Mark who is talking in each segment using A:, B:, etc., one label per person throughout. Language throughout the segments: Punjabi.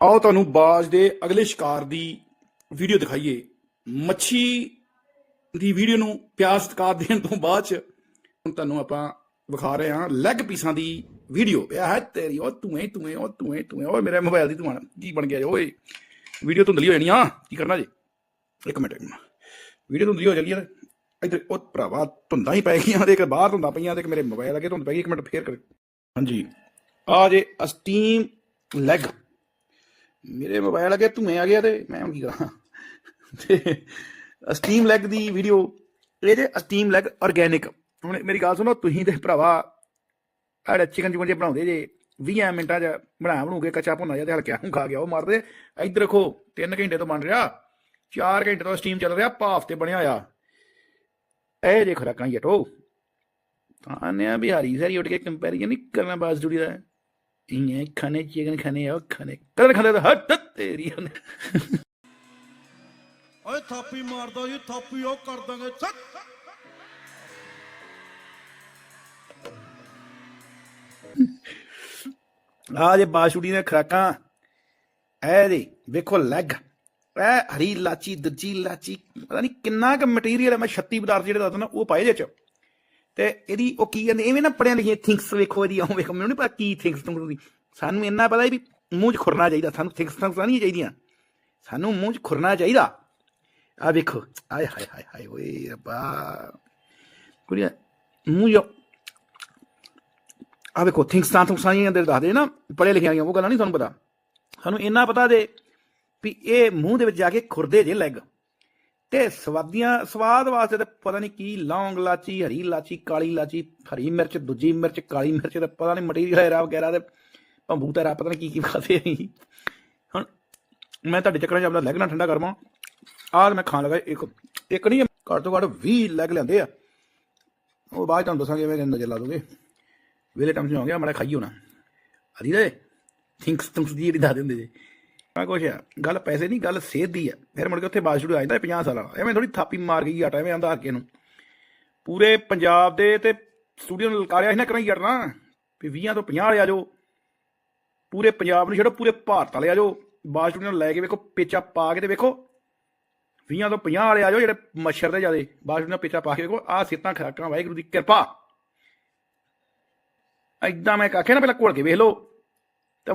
A: ਆਓ ਤੁਹਾਨੂੰ ਬਾਜ ਦੇ ਅਗਲੇ ਸ਼ਿਕਾਰ ਦੀ ਵੀਡੀਓ ਦਿਖਾਈਏ। ਮੱਛੀ ਦੀ ਵੀਡੀਓ ਨੂੰ ਪਿਆਰ ਸਤਿਕਾਰ ਦੇਣ ਤੋਂ ਬਾਅਦ ਚ ਹੁਣ ਤੁਹਾਨੂੰ ਆਪਾਂ ਵਿਖਾ ਰਹੇ ਹਾਂ ਲੈਗ ਪੀਸਾਂ ਦੀ ਵੀਡੀਓ। ਇਹ ਹੈ ਤੇਰੀ, ਉਹ ਤੂੰ ਹੈ ਤੂੰ ਹੈ, ਉਹ ਤੂੰ ਹੈ ਤੂੰ ਹੈ। ਓਏ, ਮੇਰੇ ਮੋਬਾਈਲ ਦੀ ਤੂੰ ਕੀ ਬਣ ਗਿਆ ਜੀ, ਓਏ। ਵੀਡੀਓ ਧੁੰਦਲੀ ਹੋ ਜਾਣੀ ਆ। ਕੀ ਕਰਨਾ ਜੀ? ਇੱਕ ਮਿੰਟ ਵੀਡੀਓ ਧੁੰਦਲੀ ਹੋ ਚੱਲੀ ਆ ਇੱਧਰ, ਉਹ ਭਰਾਵਾ ਧੁੰਦਾਂ ਹੀ ਪੈ ਗਈਆਂ ਤੇ ਇੱਕ ਬਾਹਰ ਧੁੰਦਾਂ ਪਈਆਂ ਤੇ ਇੱਕ ਮੇਰੇ ਮੋਬਾਈਲ ਅਗੇ ਧੁੰਦ ਪੈ ਗਈ, ਇੱਕ ਮਿੰਟ ਫੇਰ ਕਰ। ਹਾਂਜੀ। ਆ ਜੇ ਅਸਟੀਮ ਲੈਗ ਮੇਰੇ ਮੋਬਾਈਲ ਅਗੇ ਧੂਏ ਆ ਗਿਆ ਤੇ ਮੈਂ ਹੁਣ ਕੀ ਕਰਾਂ? ਤੇ ਸਟੀਮ ਲੈਗ ਦੀ ਵੀਡੀਓ ਇਹ ਜੇ ਸਟੀਮ ਲੈਗ ਆਰਗੇਨਿਕ ਹੁਣ ਮੇਰੀ ਗੱਲ ਸੁਣੋ, ਤੁਸੀਂ ਤੇ ਭਰਾਵਾ ਆਹ ਚਿਕਨ ਚੁਕਨ ਜੇ ਬਣਾਉਂਦੇ ਜੇ 20 ਮਿੰਟਾਂ 'ਚ ਬਣਾ ਬਣੂ ਕੇ ਕੱਚਾ ਭੁੰਨਾ ਜਿਹਾ ਤੇ ਹਲਕਿਆ ਨੂੰ ਖਾ ਗਿਆ, ਉਹ ਮਾਰਦੇ ਇੱਧਰ ਦੇਖੋ 3 ਘੰਟੇ ਤੋਂ ਬਣ ਰਿਹਾ 4 ਘੰਟੇ ਤੋਂ ਸਟੀਮ ਚੱਲ ਰਿਹਾ, ਭਾਫ ਤੇ ਬਣਿਆ ਆ ਇਹ ਜੇ ਖਰਾਕਾਂ ਯਟੋ ਤਾਂ ਨੇ ਬਿਹਾਰੀ, ਸਾਰੀ ਉੱਠ ਕੇ ਕੰਪੈਰੀਜ਼ਨ ਨਹੀਂ ਕਰਨਾ ਬਾਸ ਜੁੜੀ ਦਾ। ਇਹ ਖਾਣੇ ਚਿਕਨ ਖਾਣੇ ਆ ਖਾਣੇ ਕਦਰ ਖਾਣੇ ਦਾ ਹੱਟ ਤੇਰੀ ਉਹਨੇ
B: ਓਏ ਥਾਪੀ ਮਾਰਦਾ ਜੀ ਥਾਪੀ ਉਹ ਕਰ ਦਾਂਗੇ ਛੱਕ
A: ਆ ਜੇ ਬਾਸ਼ੂੜੀ ਨੇ ਖਰਾਕਾਂ ਇਹ ਦੇ ਵੇਖੋ ਲੈਗ ਇਹ ਹਰੀ ਲਾਚੀ ਦੂਜੀ ਲਾਚੀ ਪਤਾ ਨਹੀਂ ਕਿੰਨਾ ਕੁ ਮਟੀਰੀਅਲ ਹੈ ਮੈਂ 36 ਪਦਾਰਥ ਜਿਹੜੇ ਦੱਸਦਾ ਨਾ ਉਹ ਪਾਏ ਦੇ ਚ ਤੇ ਇਹਦੀ ਉਹ ਕੀ ਕਹਿੰਦੇ ਐਵੇਂ ਨਾ ਪੜਿਆ ਲਿਖਿਆ ਥਿੰਕਸ ਵੇਖੋ ਇਹਦੀ ਆਉਂ ਵੇਖੋ, ਮੈਨੂੰ ਨਹੀਂ ਪਤਾ ਕੀ ਥਿੰਕਸ ਦੀ ਸਾਨੂੰ ਇੰਨਾ ਪਤਾ ਵੀ ਮੂੰਹ 'ਚ ਖੁਰਨਾ ਚਾਹੀਦਾ, ਸਾਨੂੰ ਥਿੰਕਸ ਥਿੰਕਸ ਨਹੀਂ ਚਾਹੀਦੀਆਂ। ਸਾਨੂੰ ਮੂੰਹ 'ਚ ਖੁਰਨਾ ਚਾਹੀਦਾ। ਆ ਵੇਖੋ, ਆਏ ਹਾਏ ਹਾਏ ਹਾਏ, ਓਏ ਰੱਬਾ। ਕੁੜੀਆ, ਮੂੰਹ ਜੋ ਆ ਵੇਖੋ ਥਿੰਕਸ ਤਾਂ ਤੁਸਾਂ ਹੀ ਅੰਦਰ ਦੱਸਦੇ ਨਾ ਪੜ੍ਹੇ ਲਿਖਿਆ ਉਹ ਗੱਲਾਂ ਨਹੀਂ ਤੁਹਾਨੂੰ ਪਤਾ। ਸਾਨੂੰ ਇੰਨਾ ਪਤਾ ਦੇ ਵੀ ਇਹ ਮੂੰਹ ਦੇ ਵਿੱਚ ਜਾ ਕੇ ਖੁਰਦੇ ਜੇ ਲੈਗ ਤੇ ਸਵਾਦੀਆਂ, ਸਵਾਦ ਵਾਸਤੇ ਤੇ ਪਤਾ ਨਹੀਂ ਕੀ, ਲੌਂਗ ਲਾਚੀ ਹਰੀ ਲਾਚੀ ਕਾਲੀ ਲਾਚੀ ਹਰੀ ਮਿਰਚ, ਦੂਜੀ ਮਿਰਚ, ਕਾਲੀ ਮਿਰਚ ਤੇ ਪਤਾ ਨਹੀਂ ਮਟੀਰੀਅਲ ਹੈ ਵਗੈਰਾ ਤੇ ਭੰਬੂ ਤੇਰਾ ਪਤਾ ਨਹੀਂ ਕੀ ਕੀ ਖਾਦੇ ਅਸੀਂ। ਹੁਣ ਮੈਂ ਤੁਹਾਡੇ ਚੱਕਰਾਂ 'ਚ ਆਪਣਾ ਲੈਗ ਨਾ ਠੰਡਾ ਕਰਵਾਂ। ਆਹ ਮੈਂ ਖਾਣ ਲੱਗਾ ਇੱਕ ਇੱਕ ਨਹੀਂ ਘੱਟ ਤੋਂ ਘੱਟ 20 ਲੈਗ ਲੈਂਦੇ ਆ। ਉਹ ਬਾਅਦ ਤੁਹਾਨੂੰ ਦੱਸਾਂਗੇ ਮੈਂ ਨਜ਼ਰ ਲਾ ਦੋਗੇ। ਵੇਲੇ ਟਾਈਮ 'ਚ ਹੋ ਗਿਆ, ਮਾੜਾ ਖਾਈ ਹੋਣਾ। ਅਦੀ ਦੇ ਥਿੰਕਸ ਤੁੰਕਸ ਦੀ ਜਿਹੜੀ ਦੱਸ ਦਿੰਦੇ ਜੇ। ਆ ਕੁਛ ਆ। ਗੱਲ ਪੈਸੇ ਨਹੀਂ, ਗੱਲ ਸਿਹਤ ਦੀ ਆ। ਫਿਰ ਮੁੜ ਕੇ ਉੱਥੇ ਬਾਅਦ ਆ ਜਾਂਦਾ 50 ਸਾਲਾਂ ਐਵੇਂ ਥੋੜੀ ਥਾਪੀ ਮਾਰ ਗਈ ਆਟਾ, ਐਵੇਂ ਆਂਦਾ ਹਰਕੇ ਨੂੰ। ਪੂਰੇ ਪੰਜਾਬ ਦੇ ਤੇ ਸਟੂਡੀਓ ਨੂੰ ਲਲਕਾਰਿਆ ਸੀ ਨਾ ਕਰਾਂ ਯਾਰ ਨਾ ਵੀ 20 ਤੋਂ 50 ਵਾਲੇ ਆ ਜਾਓ। ਪੂਰੇ ਪੰਜਾਬ ਨੂੰ ਛੱਡੋ, ਪੂਰੇ ਭਾਰਤ ਵਾਲੇ ਆ ਜਾਓ। ਬਾਅਦ ਸਟੂਡੀਓ ਨੂੰ ਲੈ ਕੇ ਵੇਖੋ, ਪੇਚਾ ਪਾ ਕੇ ਤੇ ਵੇਖੋ। 20 ਤੋਂ 50 ਵਾਲੇ ਆ ਜਾਓ ਜਿਹੜੇ ਮੱਛਰ ਦੇ ਜਿਆਦੇ। ਬਾਅਦ ਸਟੂਡੀਓ ਪੇਚਾ ਪਾ ਕੇ ਵੇਖੋ ਆ ਸਿੱਤਾਂ ਖਰਾਕਾਂ ਵਾਹਿਗੁਰੂ ਦੀ ਕਿਰਪਾ। ਐਦਾਂ ਮੈਂ ਕਾਖੇ ਨਾ ਪਹਿਲਾਂ ਘੋਲ ਕੇ ਵੇਖ ਲਓ।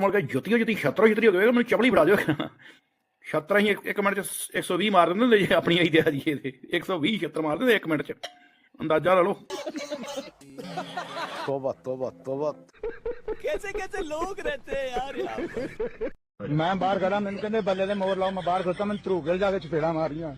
A: ਮੁੜ ਕੇ ਜੁੱਤੀਓ ਜੁੱਤੀ ਛਤਰੋ ਛਤਰੀ ਹੋ ਗਏ ਮੈਨੂੰ ਚਪਲੀ ਫੜਾ ਦਿਓ ਛਤਰਾ ਹੀ ਇੱਕ ਮਿੰਟ ਚ 120 ਮਾਰ ਦਿੰਦੇ ਜੇ ਆਪਣੀ ਆਈ ਦੇ ਆਈਏ ਤੇ 120 ਛਤਰ ਮਾਰ ਦਿੰਦੇ ਇੱਕ ਮਿੰਟ ਚ ਅੰਦਾਜ਼ਾ ਲਾ ਲਓ
C: ਤੋਬਾ ਤੋਬਾ ਤੋਬਾ ਕੈਸੇ ਕੈਸੇ ਲੋਕ ਰਹਤੇ ਯਾਰ ਯਾਰ
D: ਮੈਂ ਬਾਹਰ ਖੜਾ ਮੈਨੂੰ ਕਹਿੰਦੇ ਬੱਲੇ ਦੇ ਮੋਰ ਲਾਓ ਮੈਂ ਬਾਹਰ ਖੜਤਾ ਮੈਨੂੰ ਧਰੂ ਗਿਲ ਜਾ ਕੇ ਚਪੇੜਾ ਮਾਰੀਆਂ